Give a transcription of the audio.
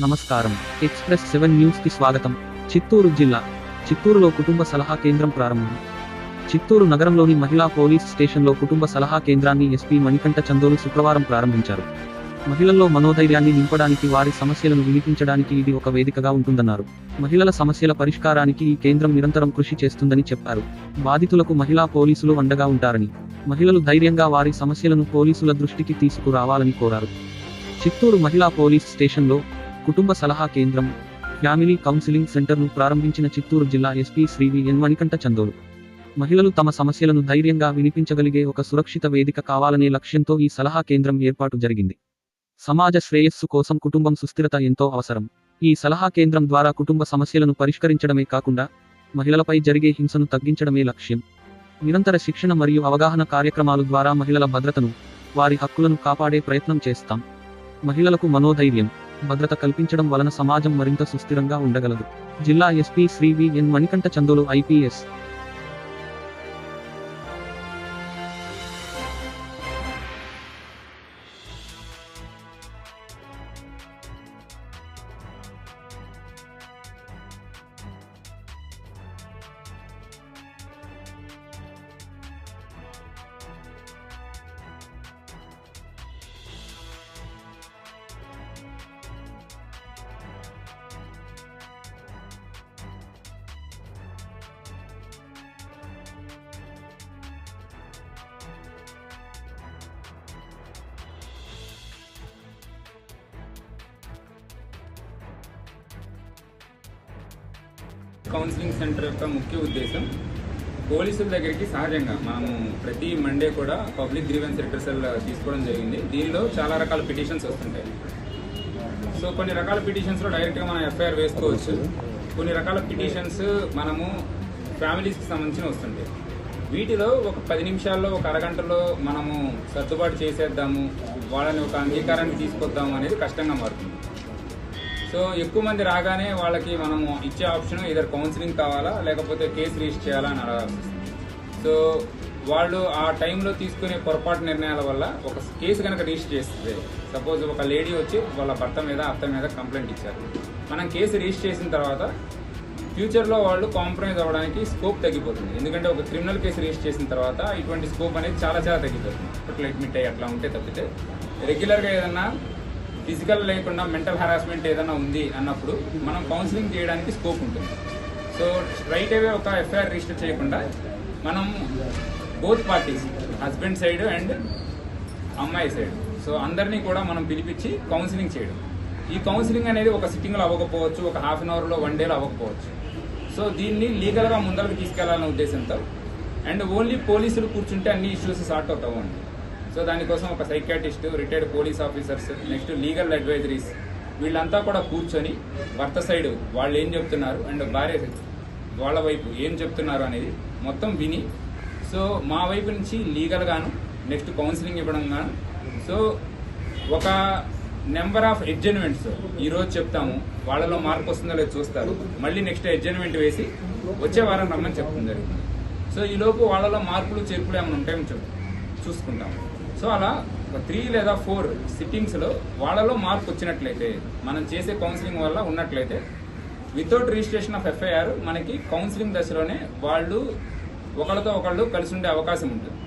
నమస్కారం. Express seven న్యూస్కి స్వాగతం. చిత్తూరు జిల్లా. చిత్తూరులో కుటుంబ సలహా కేంద్రం ప్రారంభం. చిత్తూరు నగరంలోని మహిళా పోలీస్ స్టేషన్లో కుటుంబ సలహా కేంద్రాన్ని ఎస్పీ మణికంఠ చందోలు శుక్రవారం ప్రారంభించారు. మహిళల్లో మనోధైర్యాన్ని నింపడానికి వారి సమస్యలను వినిపించడానికి ఇది ఒక వేదికగా ఉంటుందన్నారు. మహిళల సమస్యల పరిష్కారానికి ఈ కేంద్రం నిరంతరం కృషి చేస్తుందని చెప్పారు. బాధితులకు మహిళా పోలీసులు అండగా ఉంటారని మహిళలు ధైర్యంగా వారి సమస్యలను పోలీసుల దృష్టికి తీసుకురావాలని కోరారు. చిత్తూరు మహిళా పోలీస్ స్టేషన్లో కుటుంబ సలహా కేంద్రం ఫ్యామిలీ కౌన్సిలింగ్ సెంటర్ను ప్రారంభించిన చిత్తూరు జిల్లా SP Shri V N Manikanta Chandolu. మహిళలు తమ సమస్యలను ధైర్యంగా వినిపించగలిగే ఒక సురక్షిత వేదిక కావాలనే లక్ష్యంతో ఈ సలహా కేంద్రం ఏర్పాటు జరిగింది. సమాజ శ్రేయస్సు కోసం కుటుంబం సుస్థిరత ఎంతో అవసరం. ఈ సలహా కేంద్రం ద్వారా కుటుంబ సమస్యలను పరిష్కరించడమే కాకుండా మహిళలపై జరిగే హింసను తగ్గించడమే లక్ష్యం. నిరంతర శిక్షణ మరియు అవగాహన కార్యక్రమాలు ద్వారా మహిళల భద్రతను వారి హక్కులను కాపాడే ప్రయత్నం చేస్తాం. మహిళలకు మనోధైర్యం. భద్రత కల్పించడం వలన సమాజం మరింత సుస్థిరంగా ఉండగలదు. జిల్లా SP Shri V N Manikanta Chandolu IPS counselling centre యొక్క ముఖ్య ఉద్దేశం పోలీసుల దగ్గరికి సహజంగా మనము ప్రతి మండే కూడా పబ్లిక్ గ్రీవెన్స్ రిటర్సల్ తీసుకోవడం జరిగింది. దీనిలో చాలా రకాల పిటిషన్స్ వస్తుంటాయి. సో కొన్ని రకాల పిటిషన్స్లో డైరెక్ట్గా మనం ఎఫ్ఐఆర్ వేసుకోవచ్చు. కొన్ని రకాల పిటిషన్స్ మనము ఫ్యామిలీస్కి సంబంధించిన వస్తుంటాయి. వీటిలో ఒక పది నిమిషాల్లో ఒక అరగంటలో మనము సర్దుబాటు చేసేద్దాము. వాళ్ళని ఒక అంగీకారానికి తీసుకొద్దాము అనేది కష్టంగా మారుతుంది. సో ఎక్కువ మంది రాగానే వాళ్ళకి మనము ఇచ్చే ఆప్షన్ ఇద్దరు కౌన్సిలింగ్ కావాలా లేకపోతే కేసు రిజిస్టర్ చేయాలా అని అడగాల్సి వస్తుంది సో వాళ్ళు ఆ టైంలో తీసుకునే పొరపాటు నిర్ణయాల వల్ల ఒక కేసు కనుక రిజిస్టర్ చేస్తుంది సపోజ్ ఒక లేడీ వచ్చి వాళ్ళ భర్త మీద అత్త మీద కంప్లైంట్ ఇచ్చారు. మనం కేసు రిజిస్టర్ చేసిన తర్వాత ఫ్యూచర్లో వాళ్ళు కాంప్రమైజ్ అవ్వడానికి స్కోప్ తగ్గిపోతుంది. ఎందుకంటే ఒక క్రిమినల్ కేసు రిజిస్టర్ చేసిన తర్వాత ఇటువంటి స్కోప్ అనేది చాలా చాలా తగ్గిపోతుంది. ఇప్పట్లో అడ్మిట్ అయ్యి అట్లా ఉంటే తప్పితే రెగ్యులర్గా ఏదన్నా ఫిజికల్ లేకుండా మెంటల్ హరాస్మెంట్ ఏదైనా ఉంది అన్నప్పుడు మనం కౌన్సిలింగ్ చేయడానికి స్కోప్ ఉంటుంది. సో రైట్ అవే ఒక ఎఫ్ఐఆర్ రిజిస్టర్ చేయకుండా మనం both parties husband side and అమ్మాయి సైడ్ సో అందరినీ కూడా మనం పిలిపించి కౌన్సిలింగ్ చేయడం. ఈ కౌన్సిలింగ్ అనేది ఒక సిట్టింగ్లో అవ్వకపోవచ్చు ఒక హాఫ్ అన్ అవర్లో వన్ డేలో అవ్వకపోవచ్చు. సో దీన్ని లీగల్గా ముందరకు తీసుకెళ్ళాలనే ఉద్దేశంతో అండ్ ఓన్లీ పోలీసులు కూర్చుంటే అన్ని ఇష్యూస్ సార్ట్ అవుతావు అండి సో దానికోసం ఒక psychiatrist retired police officers next legal advisories వీళ్ళంతా కూడా కూర్చొని భర్త సైడ్ వాళ్ళు ఏం చెప్తున్నారు అండ్ భార్య వాళ్ళ వైపు ఏం చెప్తున్నారు అనేది మొత్తం విని సో మా వైపు నుంచి లీగల్ గాను నెక్స్ట్ కౌన్సిలింగ్ ఇవ్వడం గాను సో ఒక నెంబర్ ఆఫ్ ఎడ్జన్మెంట్స్ ఈరోజు చెప్తాము. వాళ్ళలో మార్పు వస్తుందో లేదో చూస్తారు. మళ్ళీ నెక్స్ట్ ఎడ్జన్మెంట్ వేసి వచ్చే వారం రమ్మని చెప్తుంది జరుగుతుంది. సో ఈలోపు వాళ్ళలో మార్పులు చేర్పులు ఏమైనా ఉంటాయని చెప్ చూసుకుంటాము. సో అలా ఒక త్రీ లేదా ఫోర్ సిట్టింగ్స్లో వాళ్ళలో మార్పు వచ్చినట్లయితే మనం చేసే కౌన్సిలింగ్ వల్ల ఉన్నట్లయితే వితౌట్ రిజిస్ట్రేషన్ ఆఫ్ ఎఫ్ఐఆర్ మనకి కౌన్సిలింగ్ దశలోనే వాళ్ళు ఒకళ్ళతో ఒకళ్ళు కలిసి ఉండే అవకాశం ఉంటుంది.